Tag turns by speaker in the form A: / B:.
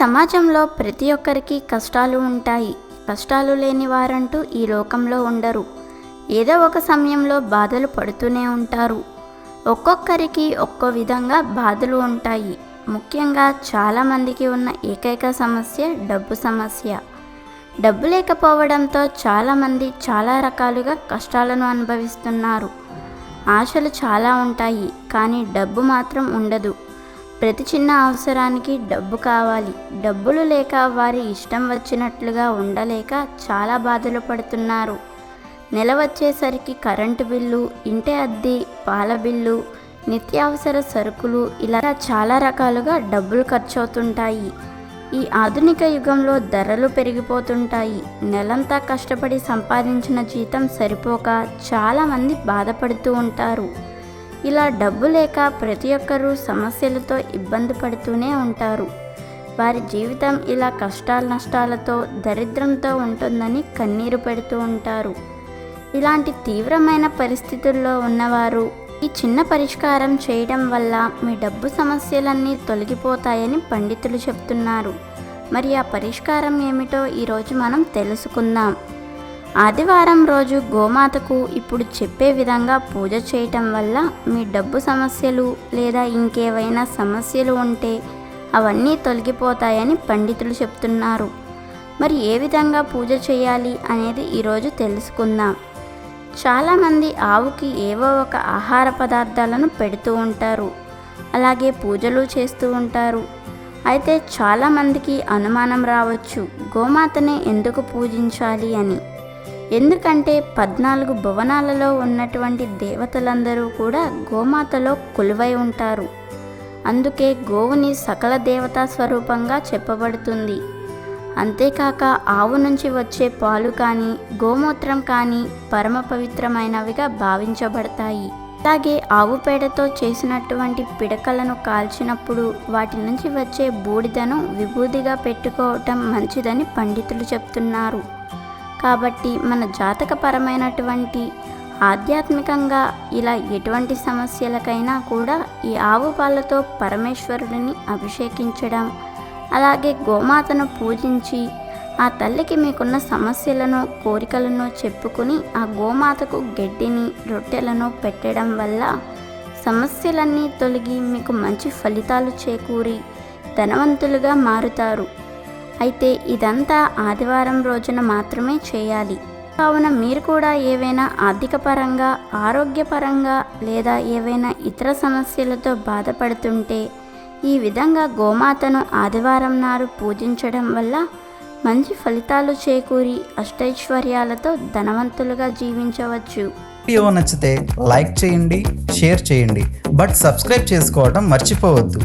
A: సమాజంలో ప్రతి ఒక్కరికి కష్టాలు ఉంటాయి. కష్టాలు లేని వారంటూ ఈ లోకంలో ఉండరు. ఏదో ఒక సమయంలో బాధలు పడుతూనే ఉంటారు. ఒక్కొక్కరికి ఒక్కో విధంగా బాధలు ఉంటాయి. ముఖ్యంగా చాలామందికి ఉన్న ఏకైక సమస్య డబ్బు సమస్య. డబ్బు లేకపోవడంతో చాలామంది చాలా రకాలుగా కష్టాలను అనుభవిస్తున్నారు. ఆశలు చాలా ఉంటాయి కానీ డబ్బు మాత్రం ఉండదు. ప్రతి చిన్న అవసరానికి డబ్బు కావాలి. డబ్బులు లేక వారి ఇష్టం వచ్చినట్లుగా ఉండలేక చాలా బాధలు పడుతున్నారు. నెల వచ్చేసరికి కరెంటు బిల్లు ఇంటి అద్దె పాల బిల్లు నిత్యావసర సరుకులు ఇలా చాలా రకాలుగా డబ్బులు ఖర్చు అవుతుంటాయి ఈ ఆధునిక యుగంలో ధరలు పెరిగిపోతుంటాయి. నెలంతా కష్టపడి సంపాదించిన జీతం సరిపోక చాలామంది బాధపడుతూ ఉంటారు. ఇలా డబ్బు లేక ప్రతి ఒక్కరూ సమస్యలతో ఇబ్బంది పడుతూనే ఉంటారు. వారి జీవితం ఇలా కష్టాల నష్టాలతో దరిద్రంతో ఉంటుందని కన్నీరు పెడుతూ ఉంటారు. ఇలాంటి తీవ్రమైన పరిస్థితుల్లో ఉన్నవారు ఈ చిన్న పరిష్కారం చేయడం వల్ల మీ డబ్బు సమస్యలన్నీ తొలగిపోతాయని పండితులు చెప్తున్నారు. మరి ఆ పరిష్కారం ఏమిటో ఈరోజు మనం తెలుసుకుందాం. ఆదివారం రోజు గోమాతకు ఇప్పుడు చెప్పే విధంగా పూజ చేయటం వల్ల మీ డబ్బు సమస్యలు లేదా ఇంకేవైనా సమస్యలు ఉంటే అవన్నీ తొలగిపోతాయని పండితులు చెప్తున్నారు. మరి ఏ విధంగా పూజ చేయాలి అనేది ఈరోజు తెలుసుకుందాం. చాలామంది ఆవుకి ఏవో ఒక ఆహార పదార్థాలను పెడుతూ ఉంటారు. అలాగే పూజలు చేస్తూ ఉంటారు. అయితే చాలామందికి అనుమానం రావచ్చు గోమాతనే ఎందుకు పూజించాలి అని. ఎందుకంటే పద్నాలుగు భువనాలలో ఉన్నటువంటి దేవతలందరూ కూడా గోమాతలో కొలువై ఉంటారు. అందుకే గోవుని సకల దేవతా స్వరూపంగా చెప్పబడుతుంది. అంతేకాక ఆవు నుంచి వచ్చే పాలు కానీ గోమూత్రం కానీ పరమ పవిత్రమైనవిగా భావించబడతాయి. అలాగే ఆవు పేడతో చేసినటువంటి పిడకలను కాల్చినప్పుడు వాటి నుంచి వచ్చే బూడిదను విభూదిగా పెట్టుకోవటం మంచిదని పండితులు చెప్తున్నారు. కాబట్టి మన జాతకపరమైనటువంటి ఆధ్యాత్మికంగా ఇలా ఎటువంటి సమస్యలకైనా కూడా ఈ ఆవు పాలతో పరమేశ్వరుడిని అభిషేకించడం అలాగే గోమాతను పూజించి ఆ తల్లికి మీకున్న సమస్యలను కోరికలను చెప్పుకుని ఆ గోమాతకు గడ్డిని రొట్టెలను పెట్టడం వల్ల సమస్యలన్నీ తొలగి మీకు మంచి ఫలితాలు చేకూరి ధనవంతులుగా మారుతారు. అయితే ఇదంతా ఆదివారం రోజున మాత్రమే చేయాలి. కావున మీరు కూడా ఏవైనా ఆర్థిక పరంగా ఆరోగ్యపరంగా లేదా ఏవైనా ఇతర సమస్యలతో బాధపడుతుంటే ఈ విధంగా గోమాతను ఆదివారం నాడు పూజించడం వల్ల మంచి ఫలితాలు చేకూరి అష్టైశ్వర్యాలతో ధనవంతులుగా జీవించవచ్చు.
B: వీడియో నచ్చితే లైక్ చేయండి షేర్ చేయండి. బట్ సబ్స్క్రైబ్ చేసుకోవడం మర్చిపోవద్దు.